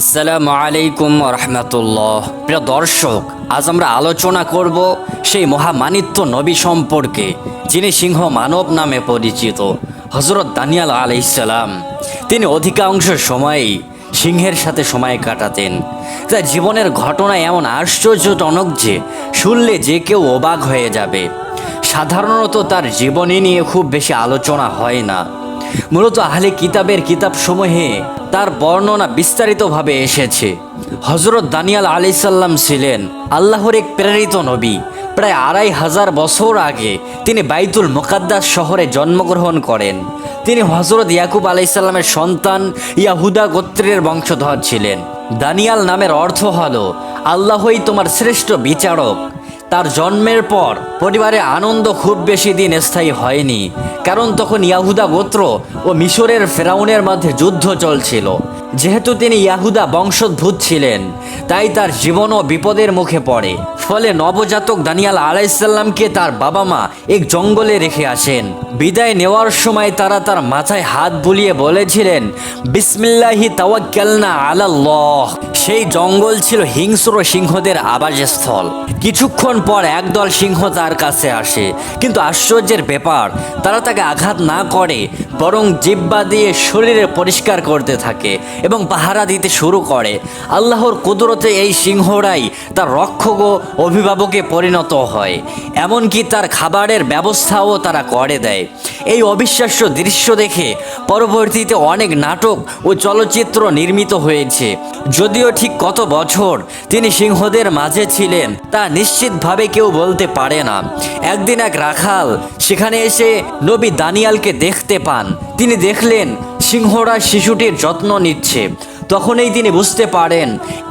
আসসালামু আলাইকুম রহমতুল্লাহ। প্রিয় দর্শক, আজ আমরা আলোচনা করব সেই মহামানিত্য নবী সম্পর্কে, যিনি সিংহ মানব নামে পরিচিত হজরত দানিয়াল আলাইসালাম তিনি অধিকাংশ সময়ই সিংহের সাথে সময় কাটাতেন। তার জীবনের ঘটনা এমন আশ্চর্যজনক যে, শুনলে যে কেউ অবাক হয়ে যাবে। সাধারণত তার জীবনী নিয়ে খুব বেশি আলোচনা হয় না। মূলত আহলে কিতাবের কিতাবসমূহে তার বর্ণনা বিস্তারিতভাবে এসেছে। হজরত দানিয়াল আলি সাল্লাম ছিলেন আল্লাহর এক প্রেরিত নবী। প্রায় আড়াই হাজার বছর আগে তিনি বাইতুল মোকাদ্দাস শহরে জন্মগ্রহণ করেন। তিনি হজরত ইয়াকুব আলাইসাল্লামের সন্তান ইয়াহুদা গোত্রের বংশধর ছিলেন। দানিয়াল নামের অর্থ হল, আল্লাহই তোমার শ্রেষ্ঠ বিচারক। তার জন্মের পর পরিবারে আনন্দ খুব বেশি দিন স্থায়ী হয়নি, কারণ তখন ইয়াহুদা গোত্র ও মিশরের ফেরাউনের মধ্যে যুদ্ধ চলছিল। যেহেতু তিনি ইয়াহুদা বংশোদ্ভূত ছিলেন, তাই তার জীবনও বিপদের মুখে পড়ে। ফলে নবজাতক দানিয়াল আলাইসাল্লামকে তার বাবা মা এক জঙ্গলে রেখে আসেন। বিদায় নেওয়ার সময় তারা তার মাথায় হাত বুলিয়ে বলেছিলেন, বিসমিল্লাহি তাওয়াক্কালনা আলাল্লাহ। সেই জঙ্গল ছিল হিংস্র সিংহদের আবাসস্থল। কিছুক্ষণ পর একদল সিংহ তার কাছে আসে। কিন্তু আশ্চর্যের ব্যাপার, তারা তাকে আঘাত না করে, বরং জিব্বা দিয়ে শরীরে পরিষ্কার করতে থাকে এবং পাহারা দিতে শুরু করে। আল্লাহর কুদরতে এই সিংহরাই তার রক্ষক ও অভিভাবকে পরিণত হয়। এমনকি তার খাবারের ব্যবস্থাও তারা করে দেয়। এই অবিশ্বাস্য দৃশ্য দেখে পরবর্তীতে অনেক নাটক ও চলচ্চিত্র নির্মিত হয়েছে। যদিও ঠিক কত বছর তিনি সিংহদের মাঝে ছিলেন, তা নিশ্চিতভাবে কেউ বলতে পারে না। একদিন এক রাখাল সেখানে এসে নবী দানিয়ালকে দেখতে পান। তিনি দেখলেন সিংহরা শিশুটির যত্ন নিচ্ছে। তখনই তিনি বুঝতে পারেন,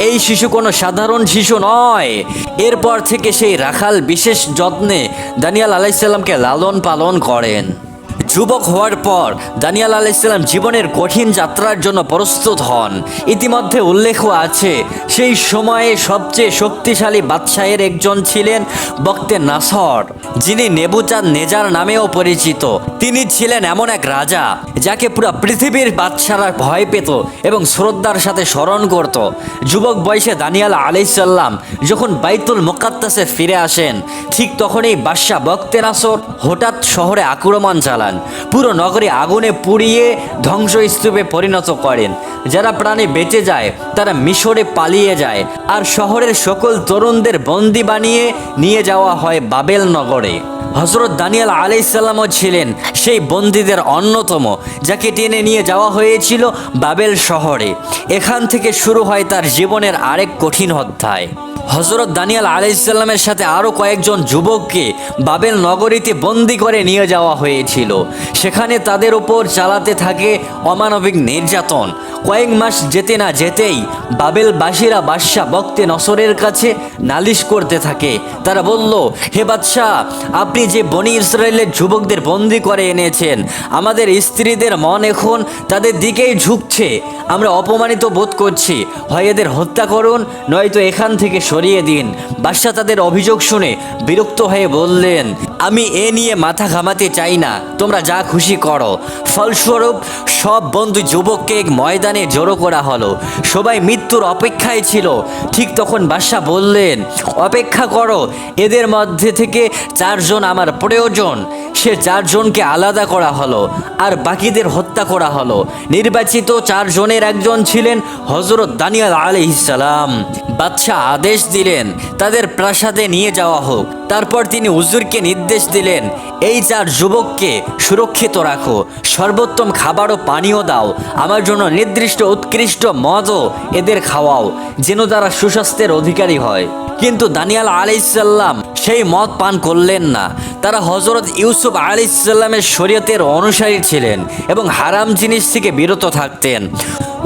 এই শিশু কোনো সাধারণ শিশু নয়। এরপর থেকে সেই রাখাল বিশেষ যত্নে দানিয়াল আলাইসাল্লামকে লালন পালন করেন। যুবক হওয়ার পর দানিয়াল আলাইসাল্লাম জীবনের কঠিন যাত্রার জন্য প্রস্তুত হন। ইতিমধ্যে উল্লেখ আছে, সেই সময়ে সবচেয়ে শক্তিশালী বাদশাহের একজন ছিলেন বক্তে নাসর, যিনি নেবুচাঁদ নেজার নামেও পরিচিত। তিনি ছিলেন এমন এক রাজা, যাকে পুরো পৃথিবীর বাদশারা ভয় পেত এবং শ্রদ্ধার সাথে স্মরণ করত। যুবক বয়সে দানিয়াল আলাইসাল্লাম যখন বাইতুল মোকাত্তাসে ফিরে আসেন, ঠিক তখনই বাদশাহ বক্তে নাসর হঠাৎ শহরে আক্রমণ চালান। পুরো নগরী আগুনে পুড়িয়ে ধ্বংসস্তূপে পরিণত করেন। যারা প্রাণে বেঁচে যায়, তারা মিশরে পালিয়ে যায় আর শহরের সকল তরুণদের বন্দি বানিয়ে নিয়ে যাওয়া হয় বাবেল নগরে। হজরত দানিয়াল আলাইসাল্লামও ছিলেন সেই বন্দীদের অন্যতম, যাকে টেনে নিয়ে যাওয়া হয়েছিল বাবেল শহরে। এখান থেকে শুরু হয় তার জীবনের আরেক কঠিন অধ্যায়। হজরত দানিয়াল আলাইসাল্লামের সাথে আরও কয়েকজন যুবককে বাবেল নগরীতে বন্দি করে নিয়ে যাওয়া হয়েছিল। সেখানে তাদের ওপর চালাতে থাকে অমানবিক নির্যাতন। কয়েক মাস যেতে না যেতেই বাবেলবাসীরা বাদশাহ বক্তে নসরের কাছে নালিশ করতে থাকে। তারা বলল, হে বাদশাহ, আপনি যে বনি ইসরায়েলের যুবকদের বন্দি করে এনেছেন, আমাদের স্ত্রীদের মন এখন তাদের দিকেই ঝুঁকছে। আমরা অপমানিত বোধ করছি। হয় এদের হত্যা করুন, নয়তো এখান থেকে সরিয়ে দিন। বাদশাহ তাদের অভিযোগ শুনে বিরক্ত হয়ে বললেন, আমি এ নিয়ে মাথা ঘামাতে চাই না। তোমরা যা খুশি করো। ফলস্বরূপ, সব বন্ধু যুবককে এক ময়দানে জড়ো করা হলো। সবাই মৃত্যুর অপেক্ষায় ছিল। ঠিক তখন বাদশাহ বললেন, অপেক্ষা করো। এদের মধ্যে থেকে চারজন আমার প্রয়োজন। সে চারজনকে আলাদা করা হলো আর বাকিদের হত্যা করা হলো। নির্বাচিত চারজনের একজন ছিলেন হজরত দানিয়াল আলহিসাল্লাম বাদশাহ আদেশ দিলেন, তাদের প্রাসাদে নিয়ে যাওয়া হোক। তারপর তিনি হুজুরকে নির্দেশ দিলেন, এই চার যুবককে সুরক্ষিত রাখো, সর্বোত্তম খাবার ও পানীয় দাও, আমার জন্য নির্দিষ্ট উৎকৃষ্ট মদও এদের খাওয়াও, যেন তারা সুস্বাস্থ্যের অধিকারী হয়। কিন্তু দানিয়াল আলাইসাল্লাম সেই মদ পান করলেন না। তারা হজরত ইউসুফ আলাইসাল্লামের শরীয়তের অনুসারী ছিলেন এবং হারাম জিনিস থেকে বিরত থাকতেন।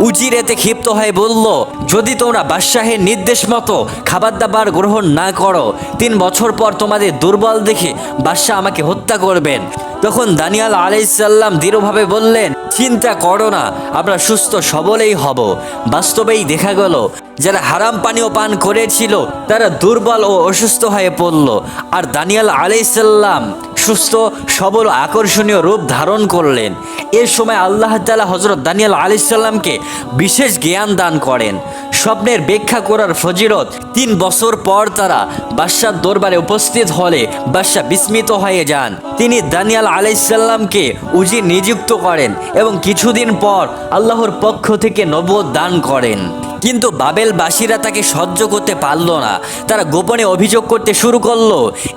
উজির এতে ক্ষিপ্ত হয়ে বলল, যদি তোমরা বাদশাহের নির্দেশ মতো খাবার দাবার গ্রহণ না করো, তিন বছর পর তোমাদের দুর্বল দেখে বাদশাহ আমাকে হত্যা করবেন। তখন দানিয়াল আলাইসাল্লাম দৃঢ়ভাবে বললেন, চিন্তা করো না, আমরা সুস্থ সবলেই হব। বাস্তবেই দেখা গেল, যারা হারাম পানীয় পান করেছিল, তারা দুর্বল ও অসুস্থ হয়ে পড়ল। আর দানিয়াল আলাইসাল্লাম সুস্থ, সবল, আকর্ষণীয় রূপ ধারণ করলেন। এ সময় আল্লাহ তালা হজরত দানিয়াল আলাইসাল্লামকে বিশেষ জ্ঞান দান করেন। স্বপ্নের ব্যাখ্যা করার ফজিরত তিন বছর পর তারা বাদশার দরবারে উপস্থিত হলে বাদশাহ বিস্মিত হয়ে যান। তিনি দানিয়াল আলাইসাল্লামকে উজি নিযুক্ত করেন এবং কিছুদিন পর আল্লাহর পক্ষ থেকে নবদ দান করেন। কিন্তু বাবেলবাসীরা তাকে সহ্য করতে পারল না। তারা গোপনে অভিযোগ করতে শুরু করল,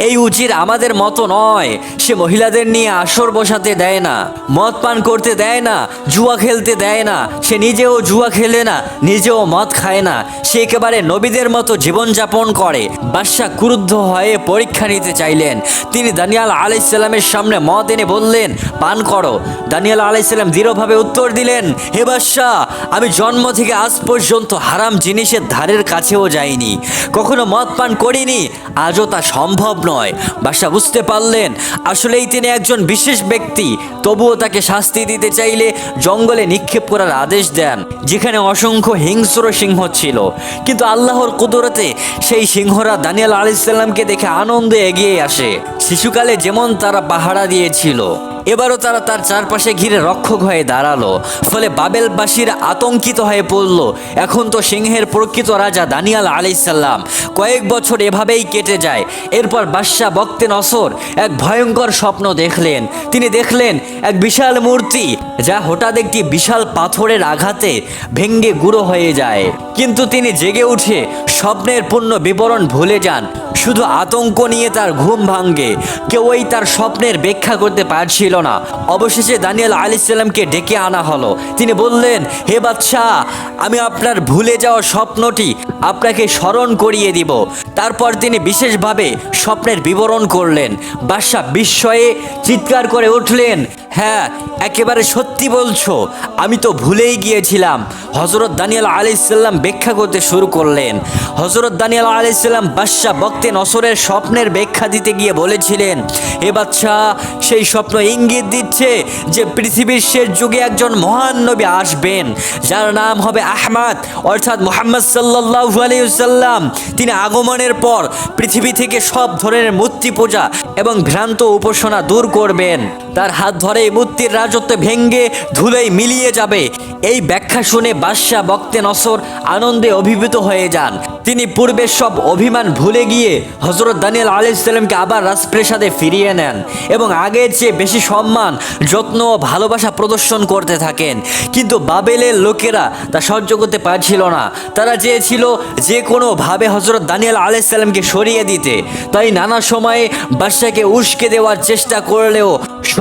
এই উজির আমাদের মতো নয়। সে মহিলাদের নিয়ে আসর বসাতে দেয় না, মদ পান করতে দেয় না, জুয়া খেলতে দেয় না। সে নিজেও জুয়া খেলে না, নিজেও মদ খায় না। সে একেবারে নবীদের মতো জীবনযাপন করে। বাদশাহ ক্রুদ্ধ হয়ে পরীক্ষা নিতে চাইলেন। তিনি দানিয়াল আলাইসাল্লামের সামনে মদ এনে বললেন, পান করো। দানিয়াল আলাইসাল্লাম দৃঢ়ভাবে উত্তর দিলেন, হে বাদশাহ, আমি জন্ম থেকে আজ পর্যন্ত হারাম জিনিসের ধারের কাছেও যাইনি কখনো মদ পান করিনি, আজও তা সম্ভব নয়। বাসা বুঝতে পারলেন, আসলেই তিনি একজন বিশেষ ব্যক্তি। তবুও তাকে শাস্তি দিতে চাইলে জঙ্গলে নিক্ষেপ করার আদেশ দেন, যেখানে অসংখ্য হিংস্র সিংহ ছিল। কিন্তু আল্লাহর কুদরতে সেই সিংহরা দানিয়াল আলাইসাল্লামকে দেখে আনন্দে এগিয়ে আসে। শিশুকালে যেমন তারা পাহারা দিয়েছিল। এবারও তারা তার চারপাশে ঘিরে রক্ষক হয়ে দাঁড়াল, ফলে বাবেলবাসীর আতঙ্কিত হয়ে পড়ল। এখন তো সিংহের প্রকৃত রাজা দানিয়াল আলাইসাল্লাম কয়েক বছর এভাবেই কেটে যায়। এরপর বাদশাহ বক্তে নসর এক ভয়ঙ্কর স্বপ্ন দেখলেন। তিনি দেখলেন এক বিশাল মূর্তি, যা হঠাৎ একটি বিশাল পাথরের আঘাতে ভেঙ্গে গুঁড়ো হয়ে যায়। কিন্তু তিনি জেগে উঠে স্বপ্নের পূর্ণ বিবরণ ভুলে যান। শুধু আতঙ্ক নিয়ে তার ঘুম ভাঙ্গে কেউই তার স্বপ্নের ব্যাখ্যা করতে পারছিল না। অবশেষে দানিয়াল আলাইসাল্লামকে ডেকে আনা হলো। তিনি বললেন, হে বাদশাহ, আমি আপনার ভুলে যাওয়া স্বপ্নটি আপনাকে স্মরণ করিয়ে দিব। তারপর তিনি বিশেষভাবে স্বপ্নের বিবরণ করলেন। বাদশাহ বিস্ময়ে চিৎকার করে উঠলেন হ্যাঁ একেবারে সত্যি বলছো। আমি তো ভুলেই গিয়েছিলাম। হজরত দানিয়াল আলাইসাল্লাম ব্যাখ্যা করতে শুরু করলেন। হজরত দানিয়াল আলাইসাল্লাম বাদশাহ বক্তে নসরের স্বপ্নের ব্যাখ্যা দিতে গিয়ে বলেছিলেন এ বাদশাহ সেই স্বপ্ন ইঙ্গিত দিচ্ছে যে পৃথিবীর শেষ যুগে একজন মহান নবী আসবেন। যার নাম হবে আহমাদ। অর্থাৎ মোহাম্মদ সাল্লাহু আলিউসাল্লাম তিনি আগমনের পর পৃথিবী থেকে সব ধরনের মূর্তি পূজা এবং ভ্রান্ত উপাসনা দূর করবেন। তার হাত ধরে মূর্তির রাজত্ব ভেঙ্গে ধুলোয় মিলিয়ে যাবে। এই ব্যাখ্যা শুনে বাদশাহ বক্তে নসর আনন্দে অভিভূত হয়ে যান। তিনি পূর্বের সব অভিমান ভুলে গিয়ে হজরত দানিয়াল আলাইসাল্লামকে আবার রাজপ্রেসাদে ফিরিয়ে নেন এবং আগের চেয়ে বেশি সম্মান, যত্ন ও ভালোবাসা প্রদর্শন করতে থাকেন। কিন্তু বাবেলের লোকেরা তা সহ্য করতে পারছিল না। তারা চেয়েছিল যে কোনোভাবে হজরত দানিয়াল আলাইসাল্লামকে সরিয়ে দিতে। তাই নানা সময়ে বাদশাকে উস্কে দেওয়ার চেষ্টা করলেও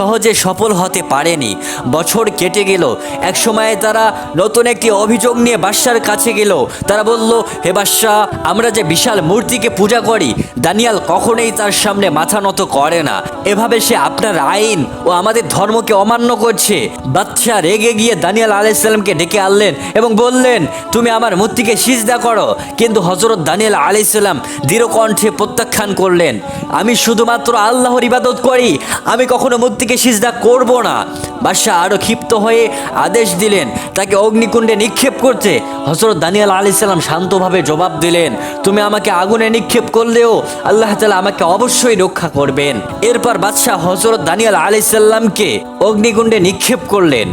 সহজে সফল হতে পারেনি। বছর কেটে গেল। এক সময়ে তারা নতুন একটি অভিযোগ নিয়ে বাদশার কাছে গেল। তারা বলল, হে বাদশাহ, আমরা যে বিশাল মূর্তিকে পূজা করি, দানিয়াল কখনোই তার সামনে মাথা নত করে না। এভাবে সে আপনার আইন ও আমাদের ধর্মকে অমান্য করছে। বাদশাহ রেগে গিয়ে দানিয়াল আলাইসাল্লামকে ডেকে আনলেন এবং বললেন, তুমি আমার মূর্তিকে সিজদা করো। কিন্তু হজরত দানিয়াল আলাইসাল্লাম দৃঢ় কণ্ঠে প্রত্যাখ্যান করলেন, আমি শুধুমাত্র আল্লাহর ইবাদত করি। আমি কখনো মূর্তিকে সিজদা করব না। বাদশাহ আরও ক্ষিপ্ত হয়ে আদেশ দিলেন। তাকে অগ্নিকুণ্ডে নিক্ষেপ করতে হজরত দানিয়াল আলি সাল্লাম শান্তভাবে জবাব দিলেন, তুমি আমাকে আগুনে নিক্ষেপ করলেও আল্লাহ তালা আমাকে অবশ্যই রক্ষা করবেন। এরপর বাদশাহ হজরত দানিয়াল আলি সাল্লামকে অগ্নিকুণ্ডে নিক্ষেপ করলেন।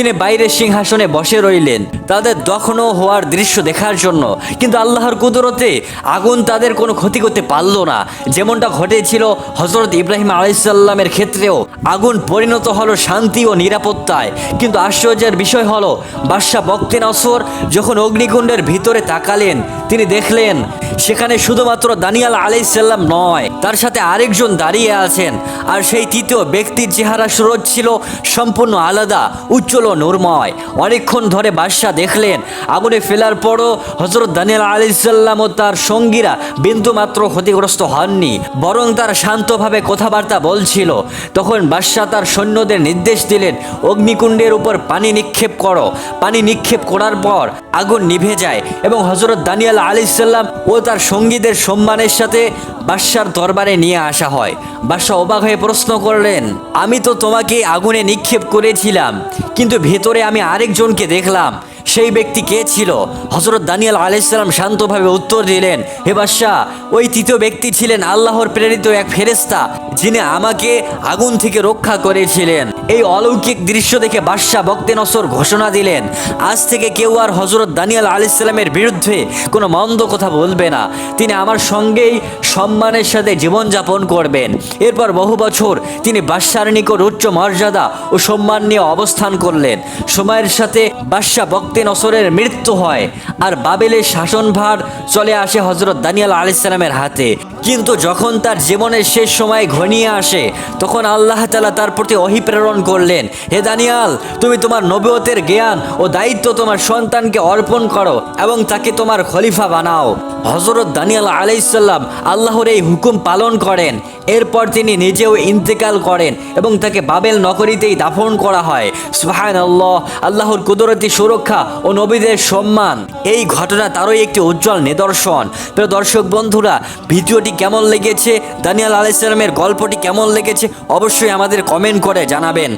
তিনি বাইরের সিংহাসনে বসে রইলেন। তাদের দখনও হওয়ার দৃশ্য দেখার জন্য। কিন্তু আল্লাহর কুদরতে আগুন তাদের কোনো ক্ষতি করতে পারল না। যেমনটা ঘটেছিল হজরত ইব্রাহিম আলাইসাল্লামের ক্ষেত্রেও। আগুন পরিণত হলো শান্তি ও নিরাপত্তায়। কিন্তু আশ্চর্যের বিষয় হলো, বাদশাহ বক্তে নসর যখন অগ্নিকুণ্ডের ভিতরে তাকালেন, তিনি দেখলেন, সেখানে শুধুমাত্র দানিয়াল আলাইসাল্লাম নয়, তার সাথে আরেকজন দাঁড়িয়ে আছেন। আর সেই তৃতীয় ব্যক্তির চেহারা সুরজ ছিল সম্পূর্ণ আলাদা, উজ্জ্বল ও নূরময়। অনেকক্ষণ ধরে বাদশাহ দেখলেন, আগুনে ফেলার পরও হজরত দানিয়াল আলাইসাল্লাম ও তার সঙ্গীরা বিন্দু মাত্র ক্ষতিগ্রস্ত হননি, বরং তার শান্তভাবে কথাবার্তা বলছিল। তখন বাদশাহ তার সৈন্যদের নির্দেশ দিলেন, অগ্নিকুণ্ডের উপর পানি নিক্ষেপ করো। পানি নিক্ষেপ করার পর আগুন নিভে যায়। এবং হজরত দানিয়াল আলাইসাল্লাম ও তার সঙ্গীদের সম্মানের সাথে বাদশার দরবারে নিয়ে আসা হয়। বাদশাহ অবাক হয়ে প্রশ্ন করলেন, আমি তো তোমাকে আগুনে নিক্ষেপ করেছিলাম। কিন্তু ভেতরে আমি আরেকজনকে দেখলাম। সেই ব্যক্তি কে ছিল? হজরত দানিয়াল আলাইসাল্লাম শান্তভাবে উত্তর দিলেন, হে বাদশাহ, ওই তৃতীয় ব্যক্তি ছিলেন আল্লাহর প্রেরিত এক ফেরেস্তা যিনি আমাকে আগুন থেকে রক্ষা করেছিলেন। এই অলৌকিক দৃশ্য দেখে বাদশাহ বক্তে নসর ঘোষণা দিলেন, আজ থেকে কেউ আর হজরত দানিয়াল আলাইসাল্লামের বিরুদ্ধে কোনো মন্দ কথা বলবে না। তিনি আমার সঙ্গেই সম্মানের সাথে জীবনযাপন করবেন। এরপর বহু বছর তিনি বাদশার নিকট উচ্চ মর্যাদা ও সম্মান নিয়ে অবস্থান করলেন। সময়ের সাথে বাদশাহ বক্তে নসরের মৃত্যু হয় আর বাবেলের শাসনভার চলে আসে হজরত দানিয়াল আলাইসাল্লামের হাতে। কিন্তু যখন তার জীবনের শেষ সময় ঘনিয়ে আসে, তখন আল্লাহ তালা তার প্রতি অহিপ্রেরণ করলেন। হে দানিয়াল, তুমি তোমার নবতের জ্ঞান ও দায়িত্ব তোমার সন্তানকে অর্পণ করো এবং তাকে তোমার খলিফা বানাও। হজরত দানিয়াল আলাইসাল্লাম আল্লাহর এই হুকুম পালন করেন। এরপর তিনি নিজেও ইন্তেকাল করেন এবং তাকে বাবেল নগরীতেই দাফন করা হয়। সুহান আল্লাহ আল্লাহর কুদরতি সুরক্ষা ও নবীদের সম্মান। এই ঘটনা তারই একটি উজ্জ্বল নিদর্শন। প্রিয় দর্শক বন্ধুরা, ভিডিওটি কেমন লেগেছে, দানিয়াল আলাইসালামের গল্পটি কেমন লেগেছে, অবশ্যই আমাদের কমেন্ট করে জানাবেন